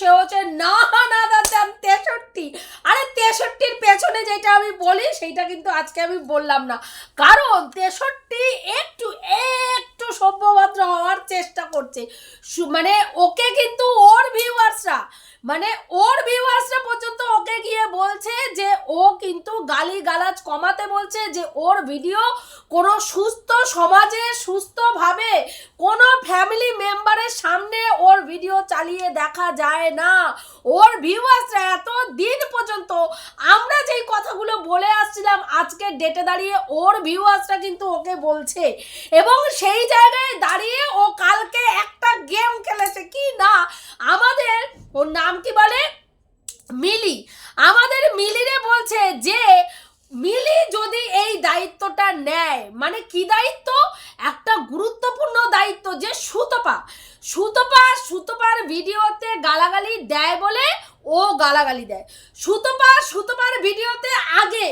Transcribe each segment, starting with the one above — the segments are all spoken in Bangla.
সে হচ্ছে না না দাদান তেষট্টি। আরে তেষট্টির পেছনে যেটা আমি বলি, সেইটা কিন্তু আজকে আমি বললাম না। কারণ তেষট্টি একটু একটু সভ্যভদ্র হওয়ার চেষ্টা করছে। মানে ওকে কিন্তু ওর ভিউয়ার্সরা মানে ওর ভিউয়ার্সরা পর্যন্ত ওকে গিয়ে বলছে যে ও কিন্তু গালি গালাজ কমাতে বলছে যে ওর ভিডিও কোনো সুস্থ সমাজে সুস্থভাবে কোনো ফ্যামিলি মেম্বারের সামনে ওর ভিডিও চালিয়ে দেখা যায় না। ওর ভিউয়ার্সরা এত দিন পর্যন্ত আমরা যেই কথাগুলো বলে আসছিলাম আজকে ডেটে দাঁড়িয়ে ওর ভিউয়ার্সরা কিন্তু ওকে বলছে। এবং সেই জায়গায় দাঁড়িয়ে ও কালকে একটা গেম খেলেছে। কি না? আমাদের, ওর নাম কি বলে? মিলি। আমাদের মিলিরে বলছে যে, মিলি যদি এই দায়িত্বটা নেয় মানে কি দায়িত্ব? একটা গুরুত্বপূর্ণ দায়িত্ব যে সুতপা। সুতপা, সুতপার ভিডিওতে গালাগালি দেয় বলে ও গালাগালি দেয়। সুতপা সুতপার ভিডিওতে আগে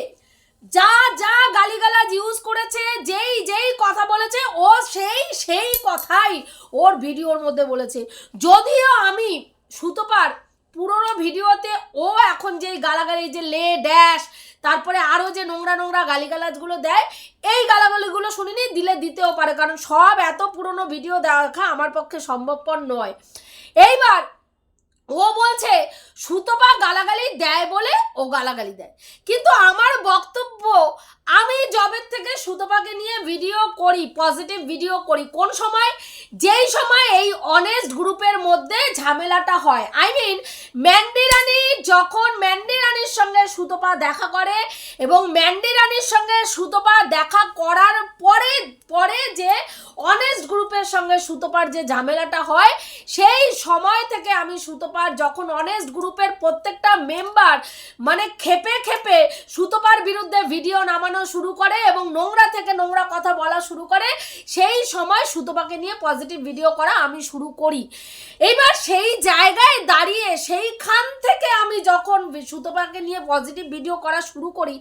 যা যা গালিগালাজ ইউজ করেছে, যেই যেই কথা বলেছে, ও সেই সেই কথাই ওর ভিডিওর মধ্যে বলেছে। যদিও আমি সুতপার পুরোনো ভিডিওতে ও এখন যেই গালাগালি, যে লে, ড্যাশ, তারপরে আরও যে নোংরা নোংরা গালিগালাজগুলো দেয়, এই গালাগালিগুলো শুনিনি, দিলে দিতেও পারে, কারণ সব এত পুরনো ভিডিও দেখা আমার পক্ষে সম্ভবপর নয়। এইবার ও বলছে সুতপা গালাগালি দেয় বলে ও গালাগালি দেয়। কিন্তু আমার বক্তব্য আমি জবের থেকে সুতপাকে নিয়ে ভিডিও করি পজিটিভ ভিডিও করি। কোন সময়? যেই সময় এই অনেস্ট গ্রুপের মধ্যে ঝামেলাটা হয়। আই মিন ম্যান্ডি রানী যখন ম্যান্ডি রানীর সঙ্গে সুতপা দেখা করে এবং ম্যান্ডি রানীর সঙ্গে সুতপা দেখা করার পরে পরে যে অনেস্ট গ্রুপের সঙ্গে সুতপার যে ঝামেলাটা হয়, সেই সময় থেকে আমি সুতপার যখন অনেস্ট গ্রুপের প্রত্যেকটা মেম্বার মানে খেপে খেপে সুতপার বিরুদ্ধে ভিডিও নামানো শুরু করে এবং নোংরা থেকে নোংরা কথা বলা শুরু করে, সেই সময় সুতপাকে নিয়ে পজিটিভ ভিডিও করা আমি শুরু করি। এবার সেই জায়গায় দাঁড়িয়ে, সেইখান থেকে আমি যখন সুতপাকে নিয়ে পজিটিভ ভিডিও করা শুরু করি,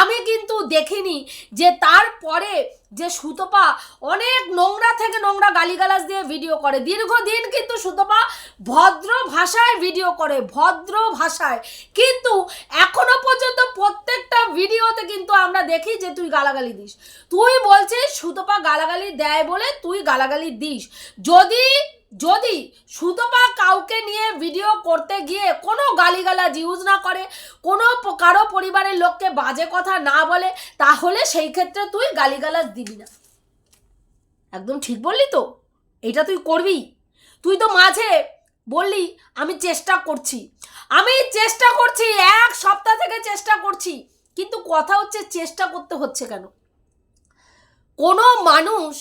আমি কিন্তু দেখিনি যে তারপরে যে সুতপা অনেক নোংরা থেকে নোংরা গালিগালাজ দিয়ে ভিডিও করে। দীর্ঘদিন কিন্তু সুতপা ভদ্র ভাষায় ভিডিও করে, ভদ্র ভাষায়। কিন্তু এখনও পর্যন্ত প্রত্যেকটা ভিডিওতে কিন্তু আমরা দেখি যে তুই গালাগালি দিস। তুই বলছিস সুতপা গালাগালি দেয় বলে তুই গালাগালি দিস। যদি যদি সুতপা কাউকে নিয়ে ভিডিও করতে গিয়ে কোনো গালিগালাজ ইউজ না করে, কোনো কারও পরিবারের লোককে বাজে কথা না বলে, তাহলে সেই ক্ষেত্রে তুই গালিগালাজ দিবি না। একদম ঠিক বললি তো? এটা তুই করবি? তুই তো মাঝে বললি, আমি চেষ্টা করছি। আমি চেষ্টা করছি, এক সপ্তাহ থেকে চেষ্টা করছি, কিন্তু কথা হচ্ছে চেষ্টা করতে হচ্ছে কেন? কোনো মানুষ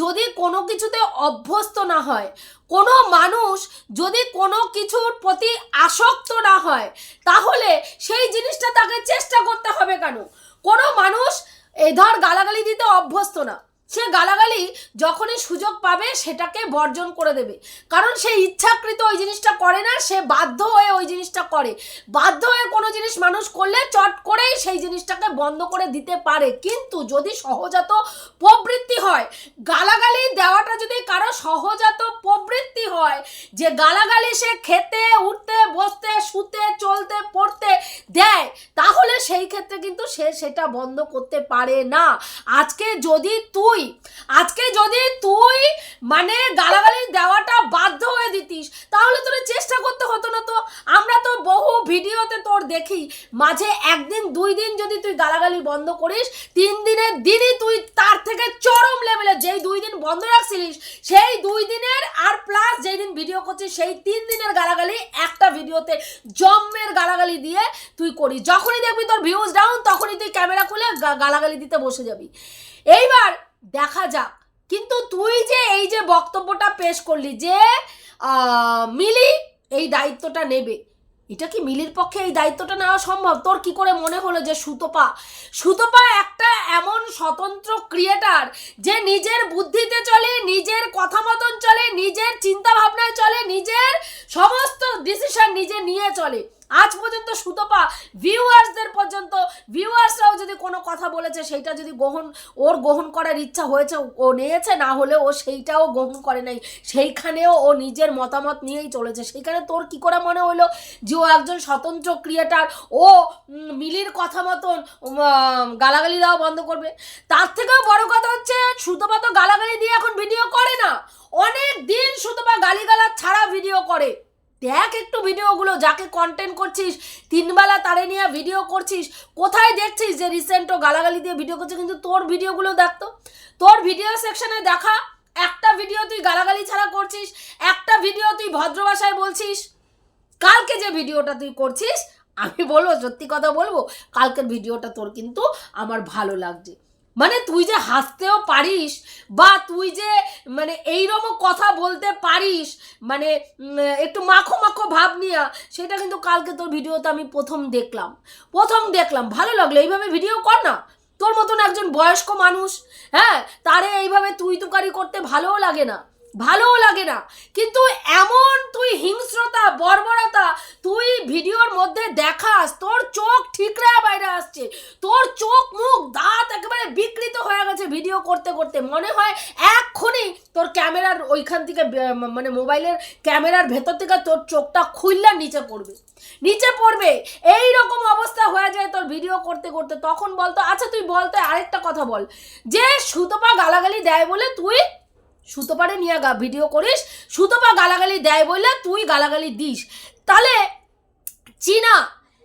যদি কোনো কিছুতে অভ্যস্ত না হয়, কোনো মানুষ যদি কোনো কিছুর প্রতি আসক্ত না হয়, তাহলে সেই জিনিসটা তাকে চেষ্টা করতে হবে কেন? কোনো মানুষ এ ধর গালাগালি দিতে অভ্যস্ত না। সে গালাগালি যখনই সুযোগ পাবে সেটাকে বর্জন করে দেবে। কারণ সে ইচ্ছাকৃত ওই জিনিসটা করে না, সে বাধ্য হয়ে ওই জিনিসটা করে। বাধ্য হয়ে কোনো জিনিস মানুষ করলে চট করেই সেই জিনিসটাকে বন্ধ করে দিতে পারে। কিন্তু যদি সহজাত প্রবৃত্তি হয়, গালাগালি দেওয়াটা যদি কারও সহজাত প্রবৃত্তি হয়, যে গালাগালি সে খেতে, উঠতে, বসতে, শুতে, চলতে, পড়তে দেয়, তাহলে সেই ক্ষেত্রে কিন্তু সে সেটা বন্ধ করতে পারে না। আজকে যদি তুই আজকে যদি তুই মানে গালাগালি দেওয়াটা বাধ্য হয়ে দিতিস, তাহলে তোর চেষ্টা করতে হতো না তো। আমরা তো বহু ভিডিওতে তোর দেখি, মাঝে একদিন, দুই দিন যদি তুই গালাগালি বন্ধ করিস, তিন দিনের দিনই তুই তার থেকে চরম লেভেলে যেই দুই দিন বন্ধ রাখছিলিস, সেই দুই দিনের আর প্লাস যেই দিন ভিডিও করছিস, সেই তিন দিনের গালাগালি একটা ভিডিওতে জম্মের গালাগালি দিয়ে তুই করিস। যখনই দেখবি তোর ভিউজ ডাউন তখনই তুই ক্যামেরা খুলে গালাগালি দিতে বসে যাবি। এইবার দেখা যাক। কিন্তু তুই যে এই যে বক্তব্যটা পেশ করলি যে মিলি এই দায়িত্বটা নেবে, এটা কি মিলির পক্ষে এই দায়িত্বটা নেওয়া সম্ভব? তোর কি করে মনে হলো যে সুতপা সুতপা একটা এমন স্বতন্ত্র ক্রিয়েটার যে নিজের বুদ্ধিতে চলে, নিজের কথা মতন চলে, নিজের চিন্তা ভাবনায় চলে, নিজের সমস্ত ডিসিশন নিজে নিয়ে চলে? আজ পর্যন্ত সুতপা ভিউয়ার্সদের পর্যন্ত ভিউয়ার্সরাও যদি কোনো কথা বলেছে, সেইটা যদি গ্রহণ, ওর গ্রহণ করার ইচ্ছা হয়েছে, ও নিয়েছে, না হলে ও সেইটাও গ্রহণ করে নাই। সেইখানেও ও নিজের মতামত নিয়েই চলেছে। সেইখানে তোর কি করে মনে হলো যে ও একজন স্বতন্ত্র ক্রিয়েটার? ও মিলির কথা মতন গালাগালি দেওয়া বন্ধ করবে। তার থেকেও বড় কথা হচ্ছে, সুতপা তো গালাগালি দিয়ে এখন ভিডিও করে না। অনেক দিন সুতপা গালিগালা ছাড়া ভিডিও করে। দেখ একটু ভিডিওগুলো, যাকে কন্টেন্ট করছিস, তিনবেলা তারে নিয়ে ভিডিও করছিস, কোথায় দেখছিস যে রিসেন্ট ও গালাগালি দিয়ে ভিডিও করছে, কিন্তু তোর ভিডিওগুলো দেখতো তোর ভিডিও সেকশনে দেখা, একটা ভিডিও তুই গালাগালি ছাড়া করছিস, একটা ভিডিও তুই ভদ্র ভাষায় বলছিস। কালকে যে ভিডিওটা তুই করছিস, আমি বলব, সত্যি কথা বলব, কালকের ভিডিওটা তোর কিন্তু আমার ভালো লাগছে। মানে তুই যে হাসতেও পারিস বা তুই যে মানে এইরকম কথা বলতে পারিস মানে একটু মাখো মাখো ভাব নিয়া, সেটা কিন্তু কালকে তোর ভিডিওতে আমি প্রথম দেখলাম। প্রথম দেখলাম, ভালো লাগল, এইভাবে ভিডিও কর না। তোর মতন একজন বয়স্ক মানুষ হ্যাঁ তারে এইভাবে তুই তুকারি করতে ভালোও লাগে না। ভালোও লাগে না। কিন্তু এমন তুই হিংস্রতা, বর্বরতা তুই ভিডিওর মধ্যে দেখাস, তোর চোখ ঠিকরা বাইরে আসছে, তোর চোখ মুখ দাঁত একেবারে বিকৃত হয়ে গেছে ভিডিও করতে করতে। মনে হয় এক্ষুনি তোর ক্যামেরার ওইখান থেকে মানে মোবাইলের ক্যামেরার ভেতর থেকে তোর চোখটা খুললা নিচে পড়বে। নিচে পড়বে এই রকম অবস্থা হয়ে যায় তোর ভিডিও করতে করতে। তখন বলতো আচ্ছা তুই বলতে আরেকটা কথা বল। যে সুতপা গালাগালি দেয় বলে তুই সুতোপারে নিয়ে গা, ভিডিও করিস, সুতোপা গালাগালি দেয় বলে তুই গালাগালি দিস। তাহলে, চীনা,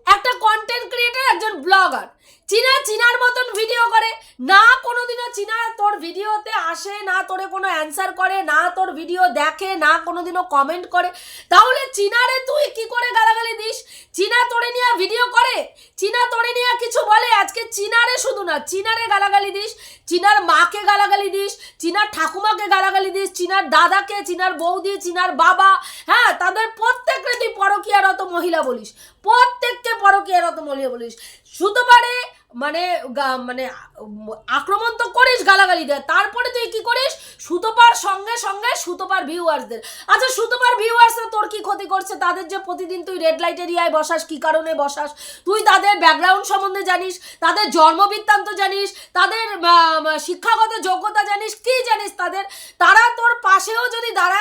একটা কন্টেন্ট ক্রিয়েটার একজন ব্লগার চীনা চীনার মতন ভিডিও করে। না কোনোদিনও চীনা তোর ভিডিওতে আসে, না তোরে কোনো অ্যান্সার করে, না তোর ভিডিও দেখে, না কোনোদিনও কমেন্ট করে। তাহলে চীনারে তুই কি করে গালাগালি দিস? চীনা তোরে নিয়ে ভিডিও করে? চীনা তোরে নিয়ে কিছু বলে? আজকে চীনারে শুধু না চীনারে গালাগালি দিস। চীনার মাকে গালাগালি দিস, চীনার ঠাকুমাকে গালাগালি দিস, চীনার দাদাকে, চীনার বৌদি, চীনার বাবা হ্যাঁ তাদের প্রত্যেককে তুই পরকীয়ারত মহিলা বলিস। প্রত্যেককে পরকীয়ারত মহিলা বলিস। শুধু পারে মানে মানে আক্রমণ তো করিস গালাগালি দেয়, তারপরে তুই কি করিস? সুতোপার সঙ্গে সঙ্গে সুতোপার ভিউয়ার্সদের আচ্ছা সুতোপার ভিউয়ার্সরা তোর কি ক্ষতি করছে? তাদের যে প্রতিদিন তুই রেড লাইট এরিয়ায় বসাস, কি কারণে বসাস? তুই তাদের ব্যাকগ্রাউন্ড সম্বন্ধে জানিস, তাদের জন্মবৃত্তান্ত জানিস, তাদের শিক্ষাগত যোগ্যতা জানিস, কি জানিস তাদের? তারা তোর পাশেও যদি দাঁড়ায়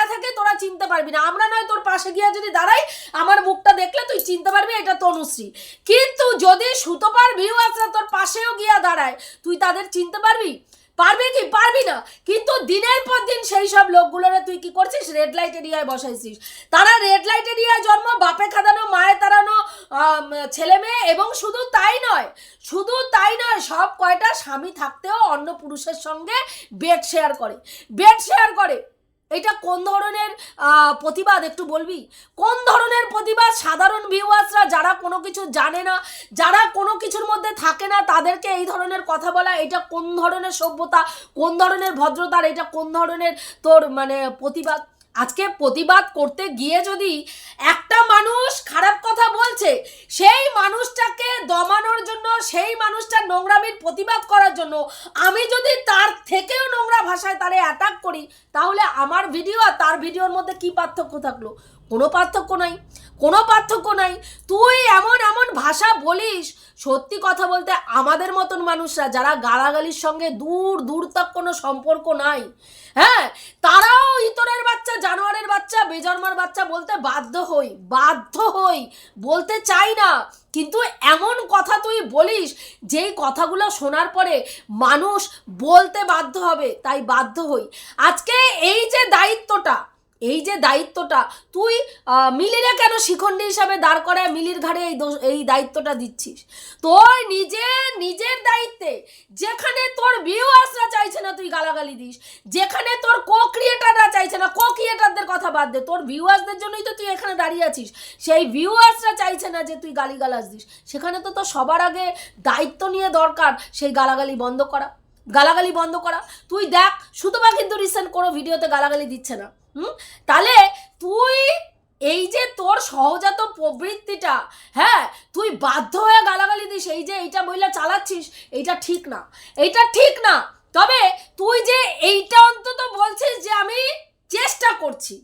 চিনতে পারবি না। আমরা নয় তোর পাশে গিয়ে যদি দাঁড়াই, আমার মুখটা দেখলে তুই চিনতে পারবি এটা তনুশ্রী। কিন্তু যদি সুতো সুতোপার ভিউয়ার্সরা তোর পাশেও গিয়া দাঁড়ায়, তুই তাদের চিনতে পারবি? পারবি কি? পারবি না। কিন্তু দিনের পর দিন সেই সব লোকগুলোরে তুই কি করছিস? রেড লাইট এরিয়ায় বসাইছিস। তারা রেড লাইট এরিয়ায় জন্ম, বাপে খাদানো, মায়ে তাড়ানো ছেলে মেয়ে এবং শুধু তাই নয়, শুধু তাই নয়, সব কয়টা স্বামী থাকতেও অন্য পুরুষের সঙ্গে বেড শেয়ার করে। বেড শেয়ার করে। কোন ধরনের প্রতিবাদ একটু বলবি? কোন ধরনের প্রতিবাদ সাধারণ ভিউয়ার্সরা যারা কোনো কিছু জানে না, যারা কোনো কিছুর মধ্যে থাকে না, তাদেরকে এই ধরনের কথা বলা, এটা কোন ধরনের সভ্যতা, কোন ধরনের ভদ্রতার, এটা কোন ধরনের তোর মানে প্রতিবাদ? আজকে প্রতিবাদ করতে গিয়ে যদি একটা মানুষ খারাপ কথা বলছে, সেই মানুষটাকে দমানোর জন্য, সেই মানুষটার নোংরামির প্রতিবাদ করার জন্য আমি যদি তার থেকেও নোংরা ভাষায় তারে অ্যাটাক করি, তাহলে আমার ভিডিও আর তার ভিডিওর মধ্যে কি পার্থক্য থাকল? কোনো পার্থক্য নাই, কোনো পার্থক্য নাই। তুই এমন এমন ভাষা বলিস, সত্যি কথা বলতে আমাদের মতন মানুষরা যারা গালাগালির সঙ্গে দূর দূর তক কোনো সম্পর্ক নাই হ্যাঁ? তারাও ইতরের বাচ্চা, জানোয়ারের বাচ্চা, বেজন্মার বাচ্চা বলতে বাধ্য হই বাধ্য হই, বলতে চাই না। কিন্তু এমন কথা তুই বলিস, যেই কথাগুলো শোনার পরে মানুষ বলতে বাধ্য হবে, তাই বাধ্য হই। আজকে এই যে দায়িত্বটা এই যে দায়িত্বটা, তুই মিলিরে কেন শিখণ্ডী হিসাবে দাঁড় করায় মিলির ঘাড়ে এই এই দায়িত্বটা দিচ্ছিস? তোর নিজের নিজের দায়িত্বে যেখানে তোর ভিউয়ার্সরা চাইছে না তুই গালাগালি দিস, যেখানে তোর কো ক্রিয়েটাররা চাইছে না কো ক্রিয়েটারদের কথা বাদ দে, তোর ভিউয়ার্সদের জন্যই তো তুই এখানে দাঁড়িয়ে আছিস। সেই ভিউয়ার্সরা চাইছে না যে তুই গালিগালাজ দিস, সেখানে তো তোর সবার আগে দায়িত্ব নিয়ে দরকার সেই গালাগালি বন্ধ করা। গালাগালি বন্ধ করা। তুই দেখ সুতবা কিন্তু রিসেন্ট কোনো ভিডিওতে গালাগালি দিচ্ছে না। হুম? তাহলে তুই এই যে তোর সহজাত প্রবৃত্তিটা হ্যাঁ তুই বাধ্য হয়ে গালাগালি দিস, এই যে এইটা বইলা চালাচ্ছিস, এইটা ঠিক না। এইটা ঠিক না। তবে তুই যে এইটা অন্তত বলছিস যে আমি চেষ্টা করছি।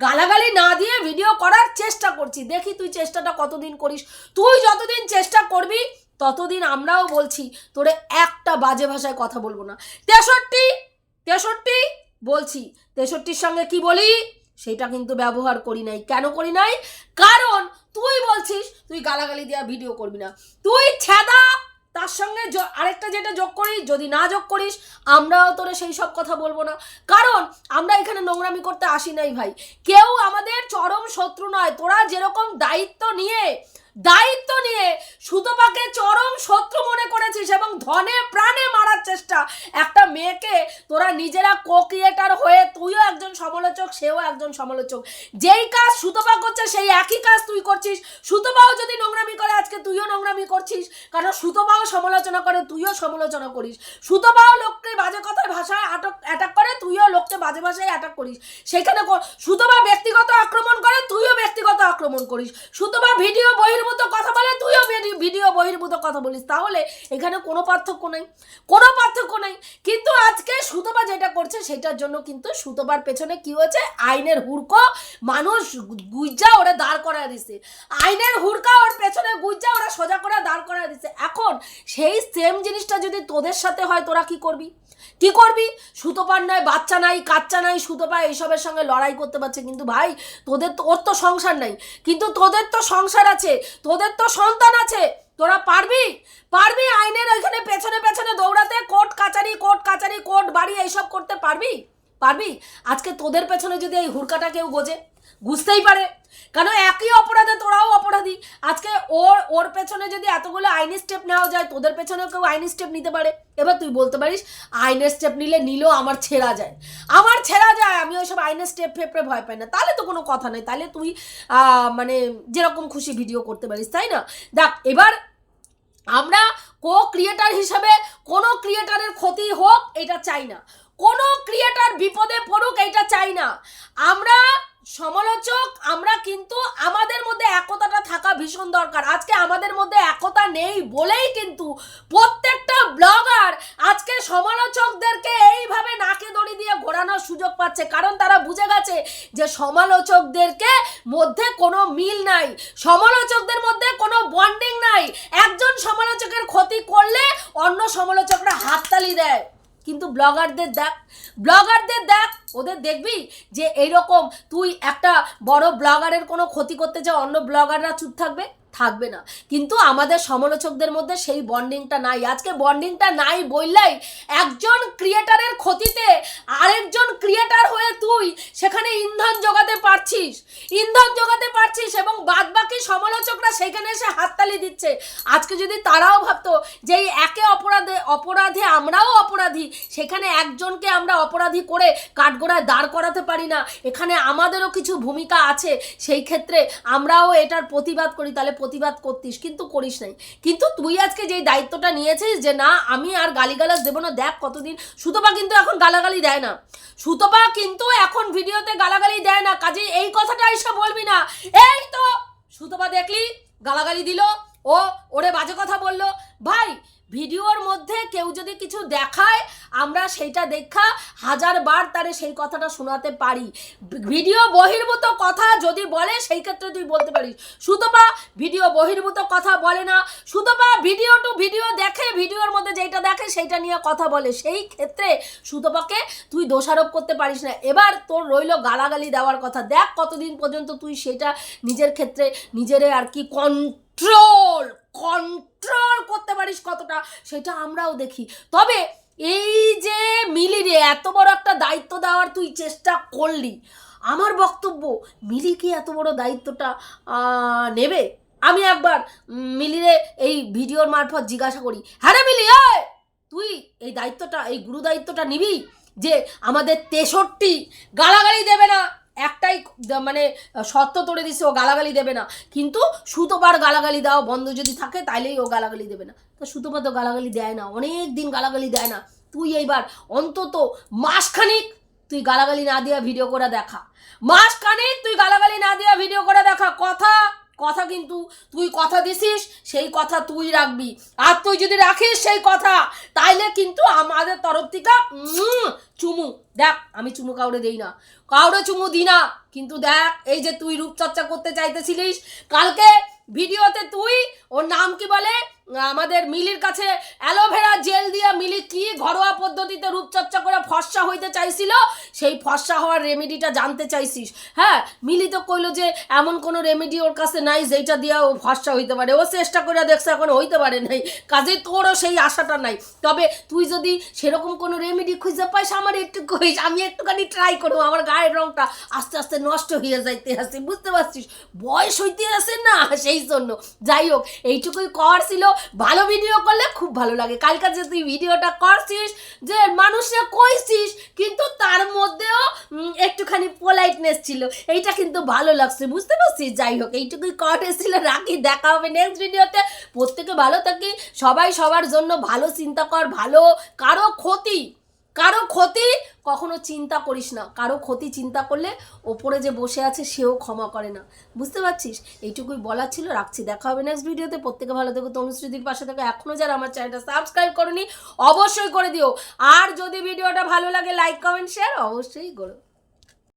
গালাগালি না দিয়ে ভিডিও করার চেষ্টা করছি। দেখি তুই চেষ্টাটা কতদিন করিস। তুই যতদিন চেষ্টা করবি ততদিন আমরাও বলছি, তোরে একটা বাজে ভাষায় কথা বলব না। তেষট্টি তেষট্টি বলছি, তেষট্টির সঙ্গে কি বলি? সেটা কিন্তু ব্যবহার করি নাই। কেন করি নাই? কারণ তুই বলছিস, তুই গালাগালি দেওয়া ভিডিও করবি না। তুই ছেদা, তার সঙ্গে আরেকটা যেটা যোগ করিস, যদি না যোগ করিস, আমরাও তোরে সেই সব কথা বলব না। কারণ আমরা এখানে নোংরামি করতে আসি নাই ভাই। কেউ আমাদের চরম শত্রু নয়। তোরা যেরকম দায়িত্ব নিয়ে দায়িত্ব নিয়ে সুতপাকে চরম শত্রু মনে করেছিস এবং ধনে প্রাণে মারার চেষ্টা। একটা মেয়েকে তোরা নিজেরা কো ক্রিয়েটার হয়ে তুইও একজন সমালোচক, সেও একজন সমালোচক। যেই কাজ সুতপা করছে, সেই একই কাজ তুই করছিস। সুতপাও যদি নোংরামি করে, আজকে তুইও নোংরামি করছিস। কারণ সুতপাও সমালোচনা করে, তুইও সমালোচনা করিস। সুতপাও লোককে বাজে কথায়, ভাষায় আটক অ্যাটাক করে, তুইও লোককে বাজে ভাষায় অ্যাটাক করিস। সেখানে সুতপা ব্যক্তিগত আক্রমণ করে, তুইও ব্যক্তিগত আক্রমণ করিস। সুতপা ভিডিও বহির্ভূত কথা বলে, তুইও ভিডি- ভিডিও বহির্ভূত কথা বলিস। তাহলে এখানে কোনো পার্থক্য নেই, কোনো পার্থক্য নেই। কিন্তু আজকে সুতপা যেটা করছে, সেটার জন্য কিন্তু সুতপার পেছনে কি হয়েছে? আইনের হুড়কো, মানুষ গুজ্জা ওরা দাঁড় করায় দিছে। আইনের হুড়কা ওর পেছনে গুজ্জা ওরা সোজা করে দাঁড় করায় দিছে। এখন সেই সেম জিনিসটা যদি তোদের সাথে হয়, তোরা কি করবি? কি করবি? সুতোপার নয় বাচ্চা নাই, কাচ্চা নাই, সুতোপা এইসবের সঙ্গে লড়াই করতে পারছে। কিন্তু ভাই, তোদের তো ওর তো সংসার নাই। কিন্তু তোদের তো সংসার আছে। তোদের তো সন্তান আছে। তোরা পারবি? পারবি আইনের ওইখানে পেছনে পেছনে দৌড়াতে, কোর্ট কাচারি কোর্ট কাচারি, কোর্ট বাড়ি, এইসব করতে পারবি? পারবি? আজকে তোদের পেছনে যদি এই হুড়কাটা কেউ গোজে। বুঝতেই পারে। কেন একই অপরাধে তোরাও অপরাধী। আজকে ওর ওর পেছনে যদি এতগুলো আইনি স্টেপ নেওয়া যায়, তোদের পেছনেও কেউ আইনি স্টেপ নিতে পারে। এবার তুই বলতে পারিস, আইনের স্টেপ নিলে নিলেও আমার ছেঁড়া যায়। আমার ছেঁড়া যায়, আমি ওইসব আইনের স্টেপ ফেপড়ে ভয় পাই না। তাহলে তো কোনো কথা নেই। তাহলে তুই মানে যেরকম খুশি ভিডিও করতে পারিস, তাই না? দেখ, এবার আমরা কো ক্রিয়েটার হিসাবে কোনো ক্রিয়েটারের ক্ষতি হোক, এটা চাই না। কোনো ক্রিয়েটার বিপদে পড়ুক, এটা চাই না। আমরা সমালোচক, আমরা কিন্তু আমাদের মধ্যে একতাটা থাকা ভীষণ দরকার। আজকে আমাদের মধ্যে একতা নেই বলেই কিন্তু প্রত্যেকটা ব্লগার আজকে সমালোচকদেরকে এইভাবে নাকে দড়ি দিয়ে ঘোরানোর সুযোগ পাচ্ছে। কারণ তারা বুঝে গেছে যে সমালোচকদেরকে মধ্যে কোনো মিল নাই। সমালোচকদের মধ্যে কোনো বন্ডিং নাই। একজন সমালোচকের ক্ষতি করলে অন্য সমালোচকরা হাততালি দেয়। কিন্তু ব্লগারদের দেখ ব্লগারদের দেখ, ওদের দেখবি যে এইরকম তুই একটা বড় ব্লগারের কোনো ক্ষতি করতে চাও, অন্য ব্লগাররা চুপ থাকবে? থাকবে না। কিন্তু আমাদের সমালোচকদের মধ্যে সেই বন্ডিংটা নাই। আজকে বন্ডিংটা নাই বললেই একজন ক্রিয়েটারের ক্ষতিতে আরেকজন ক্রিয়েটার হয়ে তুই সেখানে ইন্ধন জোগাতে পারছিস। ইন্ধন জোগাতে পারছিস এবং বাদবাকি সমালোচকরা সেখানে এসে হাততালি দিচ্ছে। আজকে যদি তারাও ভাবতো যে এই একে অপরাধে অপরাধে আমরাও অপরাধী, সেখানে একজনকে আমরা অপরাধী করে কাঠগোড়ায় দাঁড় করাতে পারি না। এখানে আমাদেরও কিছু ভূমিকা আছে। সেই ক্ষেত্রে আমরাও এটার প্রতিবাদ করি। তাহলে প্রতিবাদ করতিস, কিন্তু করিস নাই। কিন্তু তুই আজকে যেই দায়িত্বটা নিয়েছিস যে না, আমি আর গালিগালাজ দেবো না, দেখ কতদিন, সুতপা কিন্তু এখন গালাগালি দেয় না। সুতপা কিন্তু এখন ভিডিওতে গালাগালি দেয় না কাজে এই কথাটা এসে বলবি না। এই তো, সুতপা দেখলি, গালাগালি দিল, ও, ওরে বাজে কথা বলল। ভাই ভিডিওর মধ্যে কেউ যদি কিছু দেখায়, আমরা সেইটা দেখা হাজার বার তারে সেই কথাটা শোনাতে পারি। ভিডিও বহির্ভূত কথা যদি বলে, সেই ক্ষেত্রে তুই বলতে পারিস। সুতপা, ভিডিও বহির্ভূত কথা বলে না। সুতপা, ভিডিও টু ভিডিও দেখে, ভিডিওর মধ্যে যেটা দেখে, সেইটা নিয়ে কথা বলে। সেই ক্ষেত্রে সুতপাকে তুই দোষারোপ করতে পারিস না। এবার তোর রইল গালাগালি দেওয়ার কথা। দেখ কতদিন পর্যন্ত তুই সেটা নিজের ক্ষেত্রে নিজেরে আর কি কন্ট্রোল কন্ট্রোল করতে পারিস কতটা, সেটা আমরাও দেখি। তবে এই যে মিলিরে এত বড় একটা দায়িত্ব দেওয়ার তুই চেষ্টা করলি, আমার বক্তব্য, মিলি কি এত বড় দায়িত্বটা নেবে? আমি একবার মিলিরে এই ভিডিওর মারফত জিজ্ঞাসা করি হ্যাঁ রে মিলি তুই এই দায়িত্বটা, এই গুরু দায়িত্বটা নিবি? যে আমাদের তেষট্টি গালাগালি দেবে না একটাই মানে শর্ত তোড়ে দিছে, ও গালাগালি দেবে না। কিন্তু সুতোপার গালাগালি দাও, বন্ধ যদি থাকে, তাইলেই ও গালাগালি দেবে না। তা সুতোপা তো গালাগালি দেয় না, অনেক দিন গালাগালি দেয় না। তুই এইবার অন্তত মাসখানিক তুই গালাগালি না দিয়া ভিডিও করে দেখা। মাসখানিক তুই গালাগালি না দিয়া ভিডিও করে দেখা। কথা কথা কিন্তু তুই কথা দিছিস, সেই কথা তুই রাখবি। আর তুই যদি রাখিস সেই কথা, তাইলে কিন্তু আমাদের তরফ থেকে চুমু। দেখ, আমি চুমু কাউরে দেই না। কাউরে চুমু দিই না। কিন্তু দেখ, এই যে তুই রূপচর্চা করতে চাইতেছিলিস, কালকে ভিডিওতে তুই ওর নাম কি বলে? আমাদের মিলির কাছে অ্যালোভেরা জেল দিয়ে মিলি কি ঘরোয়া পদ্ধতিতে রূপচর্চা করে ফর্সা হইতে চাইছিল? সেই ফর্সা হওয়ার রেমেডিটা জানতে চাইছিস। হ্যাঁ মিলি তো কইলো যে এমন কোনো রেমেডি ওর কাছে নাই যেইটা দিয়ে ও ফর্সা হইতে পারে। ও চেষ্টা করে দেখছে এখন হইতে পারে নাই। কাজে তোরও সেই আশাটা নাই। তবে তুই যদি সেরকম কোনো রেমেডি খুঁজে পাইস আমার একটু কইস, আমি একটুখানি ট্রাই করব। আমার গায়ের রংটা আস্তে আস্তে নষ্ট হয়ে যাইতে আছে, বুঝতে পারছিস? বয়স হইতে আছে না সেই জন্য। যাই হোক, এইটুকুই কর ছিল। ভালো ভিডিও করলে খুব ভালো লাগে। কালকে যে তুই ভিডিওটা করছিস যে মানুষে কইছিস, কিন্তু তার মধ্যেও একটুখানি পোলাইটনেস ছিল। এইটা কিন্তু ভালো লাগছে, বুঝতে পারছিস? যাই হোক, এইটুকুই কট এসেছিল রাখি, দেখা হবে নেক্সট ভিডিওতে প্রত্যেকে ভালো থাকি সবাই সবার জন্য ভালো চিন্তা কর, ভালো, কারও ক্ষতি কারও ক্ষতি কখনো চিন্তা করিস না। কারও ক্ষতি চিন্তা করলে ওপরে যে বসে আছে সেও ক্ষমা করে না। বুঝতে পারছিস? এইটুকুই বলার ছিল। রাখছি। দেখা হবে নেক্সট ভিডিওতে প্রত্যেকে ভালো থেকো। তনুশ্রীদির পাশে থেকে এখনও যারা আমার চ্যানেলটা সাবস্ক্রাইব করনি, অবশ্যই করে দিও। আর যদি ভিডিওটা ভালো লাগে লাইক কমেন্ট শেয়ার অবশ্যই করো।